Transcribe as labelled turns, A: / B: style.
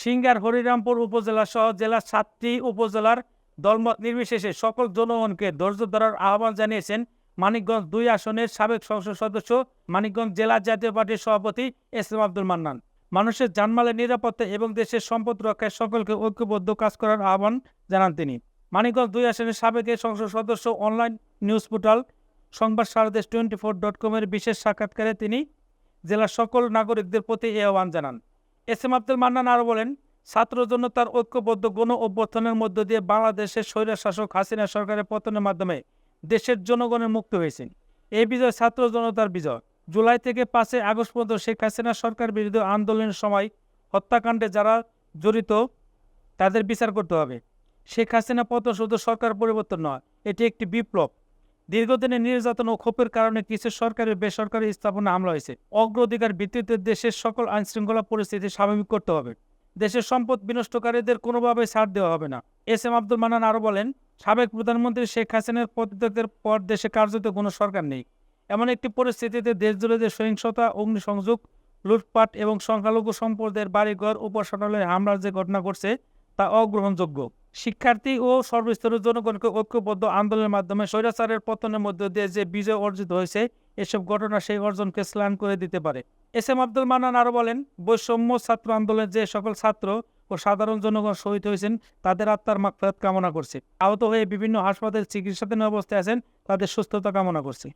A: Singer Harirampur উপজেলা সহ জেলার সাতটি উপজেলার দলমত নির্বিশেষে সকল জনগণকে ধৈর্য ধরার আহ্বান জানিয়েছেন মানিকগঞ্জ দুই আসনের সাবেক সংসদ সদস্য মানিকগঞ্জ জেলা জাতীয় পার্টির সভাপতি এস এম আব্দুল মান্নান। মানুষের জানমালের নিরাপত্তা এবং দেশের সম্পদ রক্ষায় সকলকে ঐক্যবদ্ধ কাজ করার আহ্বান জানান তিনি। মানিকগঞ্জ দুই আসনের সাবেক সংসদ সদস্য অনলাইন নিউজ পোর্টাল সংবাদ সারদেশ টোয়েন্টি ফোর ডট কমের বিশেষ সাক্ষাৎকারে তিনি জেলার সকল নাগরিকদের প্রতি এই আহ্বান জানান। এস এম আব্দুল মান্নান আরও বলেন ছাত্র জনতার ঐক্যবদ্ধ গণ অভ্যর্থনের মধ্য দিয়ে বাংলাদেশের স্বৈর শাসক হাসিনা সরকারের পতনের মাধ্যমে দেশের জনগণের মুক্ত হয়েছে এই বিজয় ছাত্র জনতার বিজয়। জুলাই থেকে পাঁচই আগস্ট পর্যন্ত শেখ হাসিনা সরকার বিরুদ্ধে আন্দোলনের সময় হত্যাকাণ্ডে যারা জড়িত, তাদের বিচার করতে হবে। শেখ হাসিনা পতন শুধু সরকার পরিবর্তন নয়, এটি একটি বিপ্লব। দীর্ঘদিনের নির্যাতন ও ক্ষোভের কারণে কিছু সরকারি বেসরকারি স্থাপনা হামলা হয়েছে। অগ্রাধিকার ভিত্তিতে দেশের সকল আইনশৃঙ্খলা পরিস্থিতি স্বাভাবিক করতে হবে। দেশের সম্পদ বিনষ্টকারীদের কোনোভাবে ছাড় দেওয়া হবে না। এস এম আব্দুল মানান আরও বলেন, সাবেক প্রধানমন্ত্রী শেখ হাসিনার পদত্যাগের পর দেশে কার্যত কোনো সরকার নেই। এমন একটি পরিস্থিতিতে দেশজুড়ে যে সহিংসতা, অগ্নিসংযোগ, লুটপাট এবং সংখ্যালঘু সম্প্রদায়ের বাড়িঘর, উপাসনালয়ে হামলার যে ঘটনা ঘটছে, তা অগ্রহণযোগ্য। শিক্ষার্থী ও সর্বস্তরের জনগণকে ঐক্যবদ্ধ আন্দোলনের মাধ্যমে স্বৈরাচারের পতনের মধ্য দিয়ে যে বিজয় অর্জিত হয়েছে, এসব ঘটনা সেই অর্জনকে স্লান করে দিতে পারে। এস এম আব্দুল মান্নান আরও বলেন, বৈষম্য ছাত্র আন্দোলনের যে সকল ছাত্র ও সাধারণ জনগণ শহীদ হয়েছেন, তাদের আত্মার মাকফাত কামনা করছে। আহত হয়ে বিভিন্ন হাসপাতালে চিকিৎসাধীন অবস্থায় আছেন, তাদের সুস্থতা কামনা করছে।